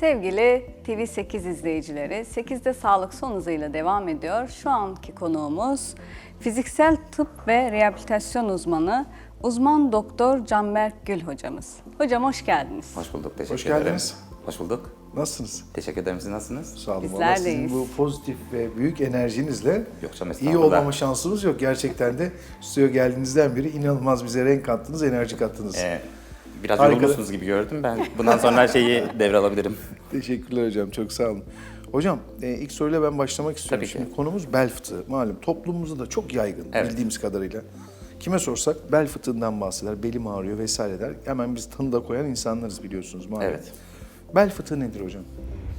Sevgili TV8 izleyicileri, 8'de sağlık son hızıyla devam ediyor. Şu anki konuğumuz fiziksel tıp ve rehabilitasyon uzmanı, uzman doktor Canberk Gül hocamız. Hocam hoş geldiniz. Hoş bulduk. Teşekkür Hoş ederim. geldiniz. Hoş bulduk. Nasılsınız? Teşekkür ederim. Siz nasılsınız? Sağ olun. Bizler Vallahi sizin bu pozitif ve büyük enerjinizle Yok canım, iyi estağfurullah. olmama şansımız yok. Gerçekten de stüdyoya geldiğinizden beri inanılmaz bize renk kattınız, enerji kattınız. Ee, biraz Harika. yorulmuşsunuz gibi gördüm. Ben bundan sonra her şeyi devralabilirim. Teşekkürler hocam, çok sağ olun. Hocam e, ilk soruyla ben başlamak istiyorum. Tabii ki. Şimdi konumuz bel fıtığı. Malum toplumumuzda da çok yaygın Evet. bildiğimiz kadarıyla. Kime sorsak bel fıtığından bahseder, belim ağrıyor vesaire der. Hemen biz tanı da koyan insanlarız biliyorsunuz malum. Evet. Bel fıtığı nedir hocam?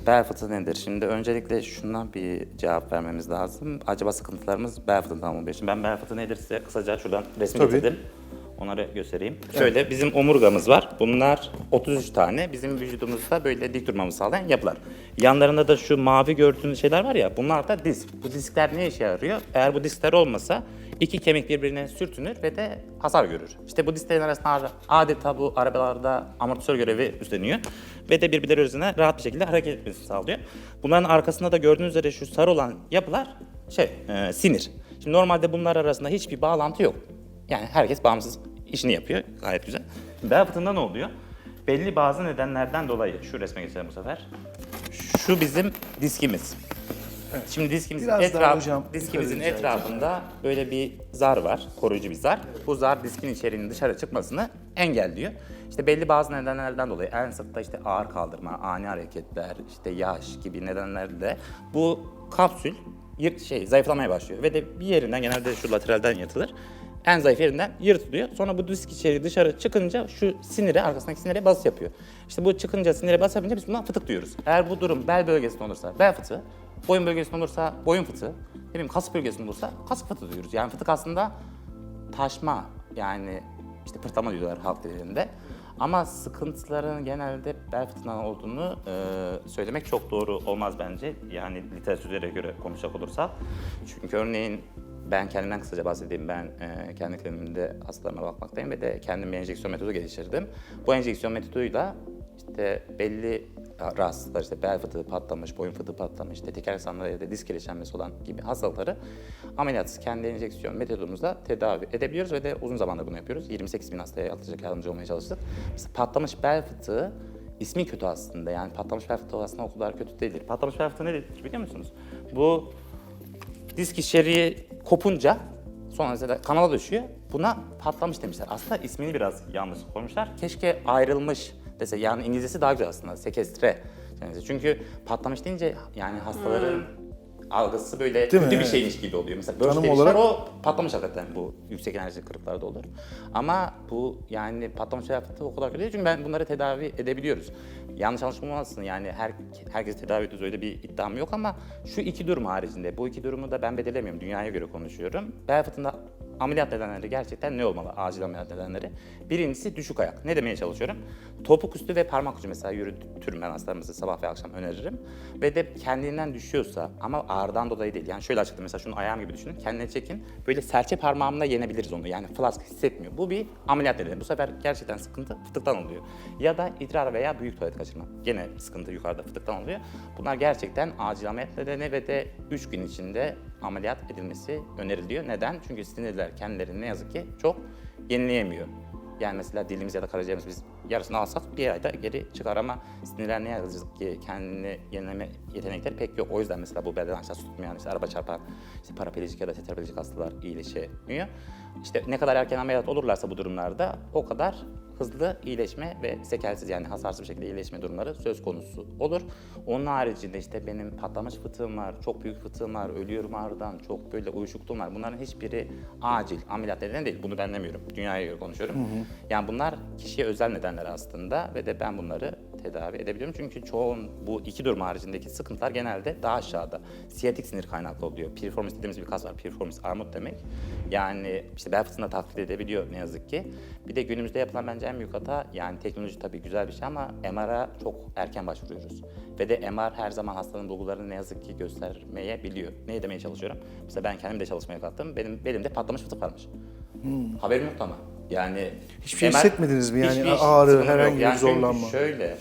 Bel fıtığı nedir? Şimdi öncelikle şundan bir cevap vermemiz lazım. Acaba sıkıntılarımız bel fıtığından mı oluyor? Şimdi ben bel fıtığı nedir size kısaca şuradan resim Tabii. getirdim. Onları göstereyim. Şöyle bizim omurgamız var. Bunlar 33 tane bizim vücudumuzda böyle dik durmamızı sağlayan yapılar. Yanlarında da şu mavi gördüğünüz şeyler var ya bunlar da disk. Bu diskler ne işe yarıyor? Eğer bu diskler olmasa iki kemik birbirine sürtünür ve de hasar görür. İşte bu disklerin arasında adeta bu arabalarda amortisör görevi üstleniyor ve de birbirleri üzerine rahat bir şekilde hareket etmesini sağlıyor. Bunların arkasında da gördüğünüz üzere şu sarı olan yapılar şey e, sinir. Şimdi normalde bunlar arasında hiçbir bağlantı yok. Yani herkes bağımsız işini yapıyor. Gayet güzel. Bel fıtığında ne oluyor? Belli bazı nedenlerden dolayı şu resme geçelim bu sefer. Şu bizim diskimiz. Şimdi diskimizin, Biraz etraf, hocam diskimizin etrafında böyle bir zar var, koruyucu bir zar. Bu zar diskin içeriğinin dışarı çıkmasını engelliyor. İşte belli bazı nedenlerden dolayı en sık da işte ağır kaldırma, ani hareketler, işte yaş gibi nedenlerle bu kapsül yırt, şey zayıflamaya başlıyor ve de bir yerinden genelde şu lateralden yırtılır. En zayıf yerinden yırtılıyor. Sonra bu disk içeri dışarı çıkınca şu sinire, arkasındaki sinire bas yapıyor. İşte bu çıkınca sinire bas yapınca biz buna fıtık diyoruz. Eğer bu durum bel bölgesinde olursa bel fıtığı, boyun bölgesinde olursa boyun fıtığı, ne bileyim kasık bölgesinde olursa kasık fıtığı diyoruz. Yani fıtık aslında taşma yani işte pırtlama diyorlar halk dilinde. Ama sıkıntıların genelde bel fıtığından olduğunu e, söylemek çok doğru olmaz bence. Yani literatüre göre konuşacak olursak. Çünkü örneğin ben kendimden kısaca bahsedeyim. Ben e, kendi kliniğimde hastalarıma bakmaktayım ve de kendim bir enjeksiyon metodu geliştirdim. Bu enjeksiyon metoduyla işte belli rahatsızlıklar işte bel fıtığı patlamış, boyun fıtığı patlamış, işte teker sandalyede disk kireçlenmesi olan gibi hastalıkları ameliyatsız kendi enjeksiyon metodumuzla tedavi edebiliyoruz ve de uzun zamandır bunu yapıyoruz. 28 bin hastaya atılacak yardımcı olmaya çalıştık. Mesela patlamış bel fıtığı ismi kötü aslında yani patlamış bel fıtığı aslında o kadar kötü değildir. Patlamış bel fıtığı nedir biliyor musunuz? Bu disk içeriği kopunca sonra mesela kanala düşüyor. Buna patlamış demişler. Aslında ismini biraz yanlış koymuşlar. Keşke ayrılmış dese. Yani İngilizcesi daha güzel aslında. Sekestre. Çünkü patlamış deyince yani hastaların algısı böyle Değil mi? kötü bir Evet. şeymiş gibi oluyor. Mesela böyle Tanım demişler olarak- o patlamış hakikaten bu yüksek enerji kırıklarda olur. Ama bu yani patlamış yaptığı o kadar kötü değil çünkü ben bunları tedavi edebiliyoruz. Yanlış anlaşılmasın yani her, herkes tedavi ediyoruz öyle bir iddiam yok ama şu iki durum haricinde bu iki durumu da ben belirlemiyorum dünyaya göre konuşuyorum. Bel fıtığında ameliyat nedenleri gerçekten ne olmalı acil ameliyat nedenleri? Birincisi düşük ayak. Ne demeye çalışıyorum? Topuk üstü ve parmak ucu mesela yürütürüm ben hastalarımızı sabah ve akşam öneririm. Ve de kendinden düşüyorsa ama ağrıdan dolayı değil. Yani şöyle açıklayayım mesela şunu ayağım gibi düşünün. Kendine çekin. Böyle serçe parmağımla yenebiliriz onu. Yani flask hissetmiyor. Bu bir ameliyat nedeni. Bu sefer gerçekten sıkıntı fıtıktan oluyor. Ya da idrar veya büyük tuvalet kaçırma. Gene sıkıntı yukarıda fıtıktan oluyor. Bunlar gerçekten acil ameliyat nedeni ve de 3 gün içinde ameliyat edilmesi öneriliyor. Neden? Çünkü sinirler kendilerini ne yazık ki çok yenileyemiyor. Yani mesela dilimiz ya da karaciğerimiz biz yarısını alsak bir ayda geri çıkar ama sinirler ne yazık ki kendini yenileme yetenekleri pek yok. O yüzden mesela bu belden aşağı tutmayan işte araba çarpan işte paraplejic ya da tetraplejic hastalar iyileşemiyor. İşte ne kadar erken ameliyat olurlarsa bu durumlarda o kadar hızlı iyileşme ve sekelsiz yani hasarsız bir şekilde iyileşme durumları söz konusu olur. Onun haricinde işte benim patlamış fıtığım var, çok büyük fıtığım var, ölüyorum ağrıdan, çok böyle uyuşukluğum var. Bunların hiçbiri acil ameliyat nedeni değil. Bunu ben demiyorum. Dünyaya göre konuşuyorum. Yani bunlar kişiye özel nedenler aslında ve de ben bunları tedavi edebiliyorum. Çünkü çoğun bu iki durum haricindeki sıkıntılar genelde daha aşağıda. Siyatik sinir kaynaklı oluyor. Piriformis dediğimiz bir kas var. Piriformis armut demek. Yani işte bel fıtığını da taklit edebiliyor ne yazık ki. Bir de günümüzde yapılan bence en büyük hata yani teknoloji tabii güzel bir şey ama MR'a çok erken başvuruyoruz. Ve de MR her zaman hastanın bulgularını ne yazık ki göstermeyebiliyor. Ne demeye çalışıyorum? Mesela ben kendim de çalışmaya kalktım. Benim belimde patlamış fıtık varmış. Haberim yoktu ama. Yani Hiçbir şey hissetmediniz mi? Yani ağrı, herhangi bir Yani zorlanma? Şöyle,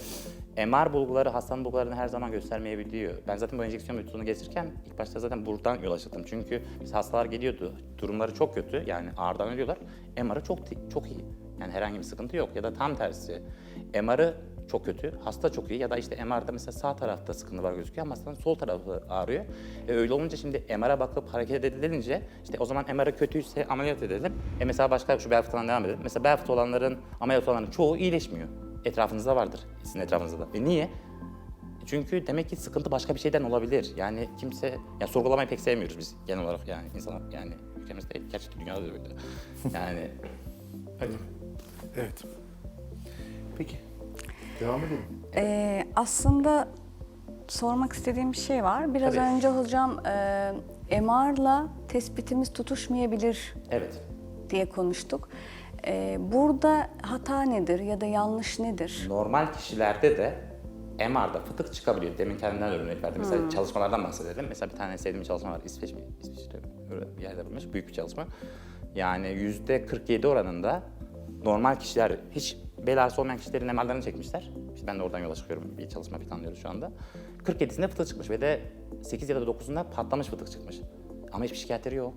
MR bulguları hastanın bulgularını her zaman göstermeyebiliyor. Ben zaten bu enjeksiyon metodunu geçirirken ilk başta zaten buradan yola çıktım. Çünkü biz hastalar geliyordu, durumları çok kötü yani ağrıdan ölüyorlar. MR'ı çok çok iyi. Yani herhangi bir sıkıntı yok ya da tam tersi. MR'ı çok kötü, hasta çok iyi ya da işte MR'da mesela sağ tarafta sıkıntı var gözüküyor ama hastanın sol tarafı ağrıyor. E öyle olunca şimdi MR'a bakıp hareket edilince işte o zaman MR'ı kötüyse ameliyat edelim. E mesela başka şu bel fıtığından devam edelim. Mesela bel fıtığı olanların, ameliyat olanların çoğu iyileşmiyor. Etrafınızda vardır, sizin etrafınızda da. E niye? Çünkü demek ki sıkıntı başka bir şeyden olabilir. Yani kimse, ya sorgulamayı pek sevmiyoruz biz genel olarak yani insan yani ülkemizde değil, gerçekten dünyada da öyle. Yani öyle. Evet. Peki. Devam edelim. Ee, aslında sormak istediğim bir şey var. Biraz Tabii. önce hocam e, MR'la tespitimiz tutuşmayabilir Evet. diye konuştuk. Ee, burada hata nedir ya da yanlış nedir? Normal kişilerde de MR'da fıtık çıkabiliyor. Demin kendimden örnek verdim. Mesela çalışmalardan bahsedelim. Mesela bir tane sevdiğim çalışma var. İsveç mi? İsveç'te bir yerde yapılmış. Büyük bir çalışma. Yani yüzde 47 oranında normal kişiler, hiç bel ağrısı olmayan kişilerin MR'larını çekmişler. İşte ben de oradan yola çıkıyorum. Bir çalışma planlıyoruz şu anda. 47'sinde fıtık çıkmış ve de 8 ya da 9'unda patlamış fıtık çıkmış. Ama hiçbir şikayetleri yok.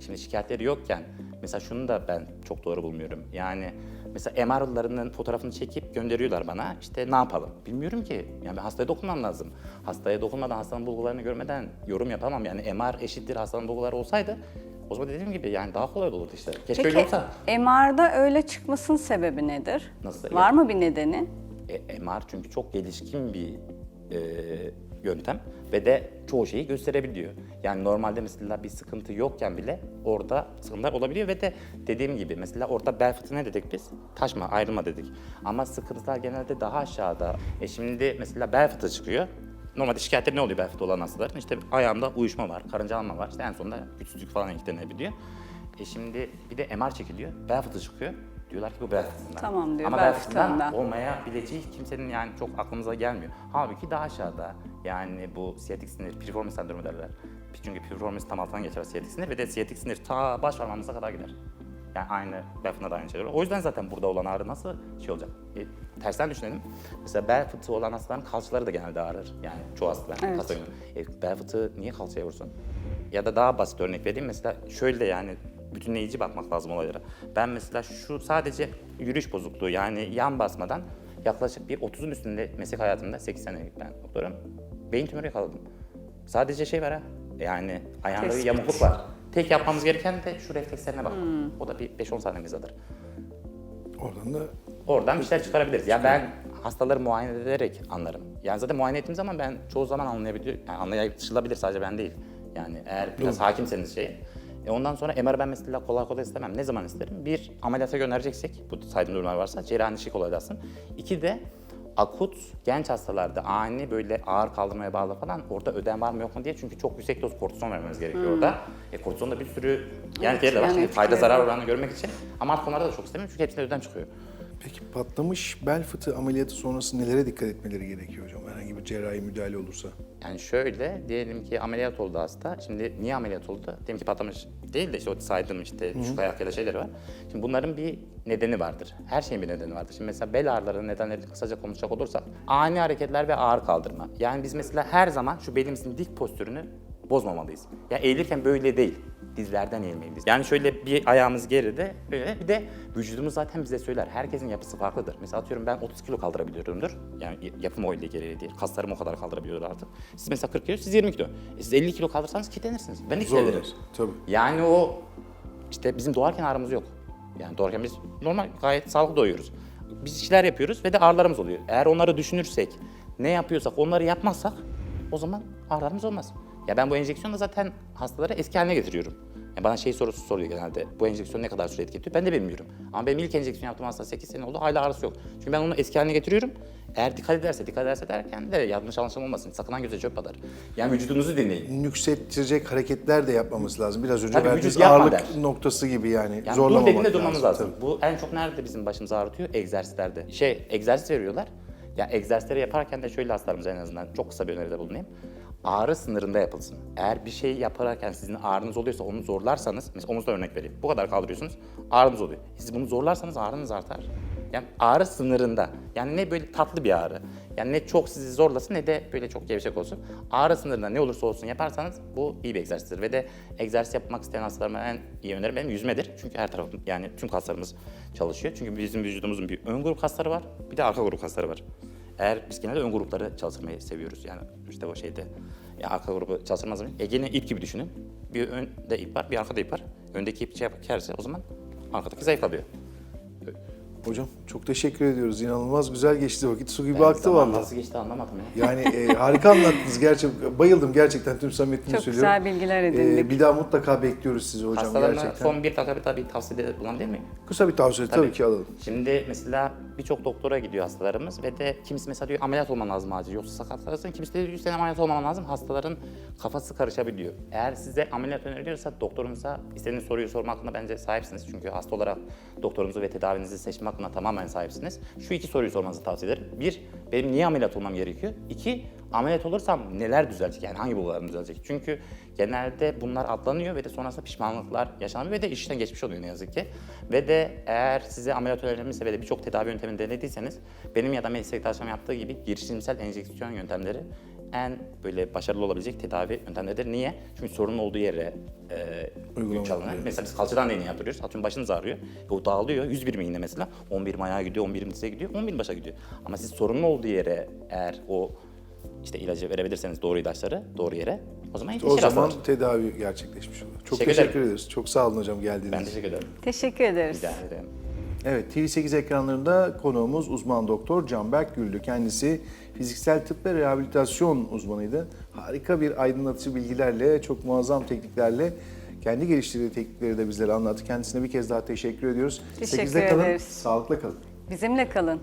Şimdi şikayetleri yokken mesela şunu da ben çok doğru bulmuyorum. Yani mesela MR'larının fotoğrafını çekip gönderiyorlar bana. İşte ne yapalım? Bilmiyorum ki. Yani ben hastaya dokunmam lazım. Hastaya dokunmadan hastanın bulgularını görmeden yorum yapamam. Yani MR eşittir hastanın bulguları olsaydı o zaman dediğim gibi yani daha kolay olurdu işte. Keşke öyle Peki olsa. MR'da öyle çıkmasının sebebi nedir? Nasıl? Var mı bir nedeni? E, MR çünkü çok gelişkin bir e, yöntem ve de çoğu şeyi gösterebiliyor. Yani normalde mesela bir sıkıntı yokken bile orada sıkıntılar olabiliyor ve de dediğim gibi mesela orada bel fıtığı ne dedik biz? Taşma, ayrılma dedik. Ama sıkıntılar genelde daha aşağıda. E şimdi mesela bel fıtığı çıkıyor. Normalde şikayetleri ne oluyor bel fıtığı olan hastaların? İşte ayağında uyuşma var, karıncalanma var. İşte en sonunda güçsüzlük falan eklenebiliyor. E şimdi bir de MR çekiliyor, bel fıtığı çıkıyor. Diyorlar ki bu bel fıtığından. Tamam diyor, Ama bel fıtığından. olmayabileceği kimsenin yani çok aklımıza gelmiyor. Halbuki daha aşağıda yani bu siyatik sinir, piriformis sendromu derler. Çünkü piriformis tam altından geçer siyatik sinir ve de siyatik sinir ta baş parmağımıza kadar gider. Yani aynı fıtığında da aynı şey olur. O yüzden zaten burada olan ağrı nasıl şey olacak? E, tersten düşünelim. Mesela bel fıtığı olan hastaların kalçaları da genelde ağrır. Yani çoğu hastalar. Evet. Hasta e, bel fıtığı niye kalçaya vursun? Ya da daha basit örnek vereyim. Mesela şöyle yani bütünleyici bakmak lazım olaylara. Ben mesela şu sadece yürüyüş bozukluğu yani yan basmadan yaklaşık bir 30'un üstünde meslek hayatımda 8 senelik ben doktorum. Beyin tümörü yakaladım. Sadece şey var ha. Yani ayağında bir yamukluk var. Tek yapmamız gereken de şu reflekslerine bakmak. O da bir 5-10 saniyemiz alır. Oradan da Oradan bir şeyler çıkarabiliriz. Ya ben hastaları muayene ederek anlarım. Yani zaten muayene ettiğim zaman ben çoğu zaman anlayabiliyor, yani anlayışılabilir sadece ben değil. Yani eğer biraz hakimseniz şey. E ondan sonra MR ben mesela kolay kolay istemem. Ne zaman isterim? Bir, ameliyata göndereceksek, bu saydığım durumlar varsa cerrahi şey kolaylasın. İki de akut genç hastalarda ani böyle ağır kaldırmaya bağlı falan orada ödem var mı yok mu diye çünkü çok yüksek doz kortizon vermemiz gerekiyor orada. E kortizonda bir sürü yani Evet, evet, de var. yan Şimdi fayda etkileri zarar oranını görmek için. Ama alt konularda da çok istemiyorum çünkü hepsinde ödem çıkıyor. Peki patlamış bel fıtığı ameliyatı sonrası nelere dikkat etmeleri gerekiyor hocam? Bir cerrahi müdahale olursa. Yani şöyle diyelim ki ameliyat oldu hasta. Şimdi niye ameliyat oldu? Diyelim ki patlamış değil de işte o saydığım işte düşük ayak ya da şeyleri var. Şimdi bunların bir nedeni vardır. Her şeyin bir nedeni vardır. Şimdi mesela bel ağrılarının nedenlerini kısaca konuşacak olursak ani hareketler ve ağır kaldırma. Yani biz mesela her zaman şu belimizin dik postürünü bozmamalıyız. Ya eğilirken böyle değil. Dizlerden eğilmeliyiz. Yani şöyle bir ayağımız geride böyle bir de vücudumuz zaten bize söyler. Herkesin yapısı farklıdır. Mesela atıyorum ben 30 kilo kaldırabiliyorumdur. Yani yapım o ile gereği değil. Kaslarım o kadar kaldırabiliyor artık. Siz mesela 40 kilo, siz 20 kilo. E siz 50 kilo kaldırsanız kilitlenirsiniz. Ben de kilitlenirim. Zorlanır. Tabii. Yani o işte bizim doğarken ağrımız yok. Yani doğarken biz normal gayet sağlıklı doğuyoruz. Biz işler yapıyoruz ve de ağrılarımız oluyor. Eğer onları düşünürsek, ne yapıyorsak onları yapmazsak o zaman ağrılarımız olmaz. Ya ben bu enjeksiyonu da zaten hastalara eski haline getiriyorum. Ya bana şey sorusu soruyor genelde. Bu enjeksiyon ne kadar süre etki ediyor? Ben de bilmiyorum. Ama benim ilk enjeksiyon yaptığım hasta 8 sene oldu. Hala ağrısı yok. Çünkü ben onu eski haline getiriyorum. Eğer dikkat ederse, dikkat ederse derken de yanlış anlaşılma olmasın. Sakınan göze çöp atar. Yani vücudunuzu dinleyin. Nüksettirecek hareketler de yapmamız lazım. Biraz önce Tabii verdiğiniz vücut yapma ağırlık der. noktası gibi yani, Yani dur zorlamamak dediğinde durmamız lazım. Tabii. Bu en çok nerede bizim başımızı ağrıtıyor? Egzersizlerde. Şey, egzersiz veriyorlar. Ya egzersizleri yaparken de şöyle hastalarımıza en azından çok kısa bir öneride bulunayım. Ağrı sınırında yapılsın. Eğer bir şey yaparken sizin ağrınız oluyorsa onu zorlarsanız, mesela omuzda örnek vereyim. Bu kadar kaldırıyorsunuz, ağrınız oluyor. Siz bunu zorlarsanız ağrınız artar. Yani ağrı sınırında. Yani ne böyle tatlı bir ağrı. Yani ne çok sizi zorlasın ne de böyle çok gevşek olsun. Ağrı sınırında ne olursa olsun yaparsanız bu iyi bir egzersizdir. Ve de egzersiz yapmak isteyen hastalarıma en iyi önerim benim yüzmedir. Çünkü her tarafım yani tüm kaslarımız çalışıyor. Çünkü bizim vücudumuzun bir ön grup kasları var bir de arka grup kasları var. Eğer biz genelde ön grupları çalıştırmayı seviyoruz. Yani işte o şeyde ya arka grubu çalıştırmaz mı? Ege'nin ip gibi düşünün. Bir önde ip var, bir arkada ip var. Öndeki ip şey o zaman arkadaki zayıf kalıyor. Hocam çok teşekkür ediyoruz. İnanılmaz güzel geçti vakit. Su gibi Ben aktı zaman vallahi. Nasıl geçti anlamadım ya. Yani e, harika anlattınız gerçekten. Bayıldım gerçekten tüm samimiyetimle Çok söylüyorum. güzel bilgiler edindik. E, bir daha mutlaka bekliyoruz sizi hocam Hastalarına gerçekten. son bir dakika bir tabii tavsiyede bulunabilir miyim? Kısa bir tavsiye tabii, Tabii. ki alalım. Şimdi mesela birçok doktora gidiyor hastalarımız ve de kimisi mesela diyor ameliyat olman lazım acil yoksa sakatlanırsın. Kimisi de diyor senin ameliyat olmaman lazım. Hastaların kafası karışabiliyor. Eğer size ameliyat öneriliyorsa doktorunuza istediğiniz soruyu sorma hakkında bence sahipsiniz. Çünkü hasta olarak doktorunuzu ve tedavinizi seçme hakkında tamamen sahipsiniz. Şu iki soruyu sormanızı tavsiye ederim. Bir, benim niye ameliyat olmam gerekiyor? İki, ameliyat olursam neler düzelecek? Yani hangi bulgularım düzelecek? Çünkü genelde bunlar atlanıyor ve de sonrasında pişmanlıklar yaşanıyor ve de işten geçmiş oluyor ne yazık ki. Ve de eğer size ameliyat önerilmişse ve de birçok tedavi yöntemini denediyseniz benim ya da meslektaşlarım yaptığı gibi girişimsel enjeksiyon yöntemleri en böyle başarılı olabilecek tedavi yöntemleridir. Niye? Çünkü sorunun olduğu yere e, güç alınır. Mesela biz kalçadan da iğne yaptırıyoruz. Atıyorum başınız ağrıyor. E, o dağılıyor. 101 mi iğne mesela. 11 mi ayağa gidiyor, 11 mi dize gidiyor, 11 mi başa gidiyor. Ama siz sorunun olduğu yere eğer o işte ilacı verebilirseniz doğru ilaçları doğru yere o zaman O zaman hastalar. tedavi gerçekleşmiş olur. Çok Teşekkür teşekkür, ederiz. Çok sağ olun hocam geldiğiniz Ben için. teşekkür ederim. Teşekkür ederiz. Rica ederim. Evet, TV8 ekranlarında konuğumuz uzman doktor Canberk Güllü. Kendisi fiziksel tıp ve rehabilitasyon uzmanıydı. Harika bir aydınlatıcı bilgilerle, çok muazzam tekniklerle kendi geliştirdiği teknikleri de bizlere anlattı. Kendisine bir kez daha teşekkür ediyoruz. Teşekkür 8'de kalın, ederiz. sağlıkla kalın. Bizimle kalın.